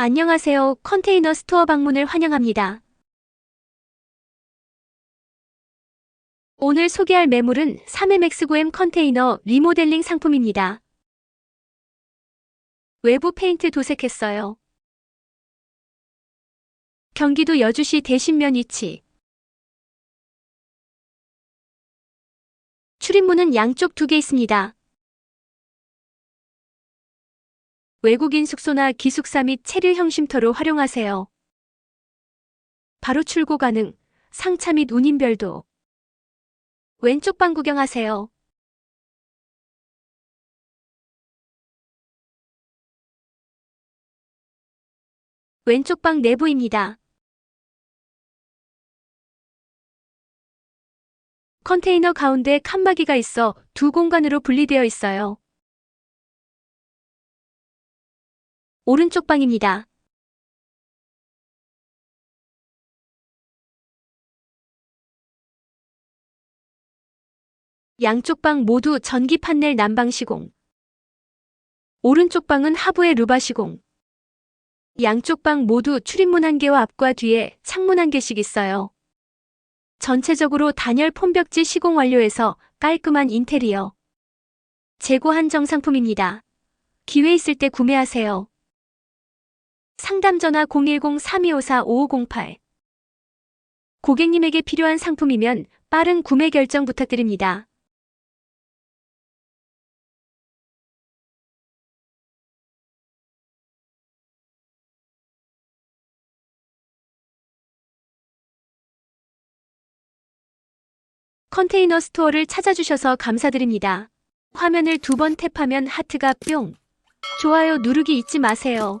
안녕하세요. 컨테이너 스토어 방문을 환영합니다. 오늘 소개할 매물은 3MX9M 컨테이너 리모델링 상품입니다. 외부 페인트 도색했어요. 경기도 여주시 대신면 위치. 출입문은 양쪽 두 개 있습니다. 외국인 숙소나 기숙사 및 체류 형 쉼터로 활용하세요. 바로 출고 가능, 상차 및 운임별도. 왼쪽 방 구경하세요. 왼쪽 방 내부입니다. 컨테이너 가운데 칸막이가 있어 두 공간으로 분리되어 있어요. 오른쪽 방입니다. 양쪽 방 모두 전기 판넬 난방 시공. 오른쪽 방은 하부의 루바 시공. 양쪽 방 모두 출입문 한 개와 앞과 뒤에 창문 한 개씩 있어요. 전체적으로 단열 폼벽지 시공 완료해서 깔끔한 인테리어. 재고 한정 상품입니다. 기회 있을 때 구매하세요. 상담 전화 010-3254-5508. 고객님에게 필요한 상품이면 빠른 구매 결정 부탁드립니다. 컨테이너 스토어를 찾아주셔서 감사드립니다. 화면을 두 번 탭하면 하트가 뿅. 좋아요 누르기 잊지 마세요.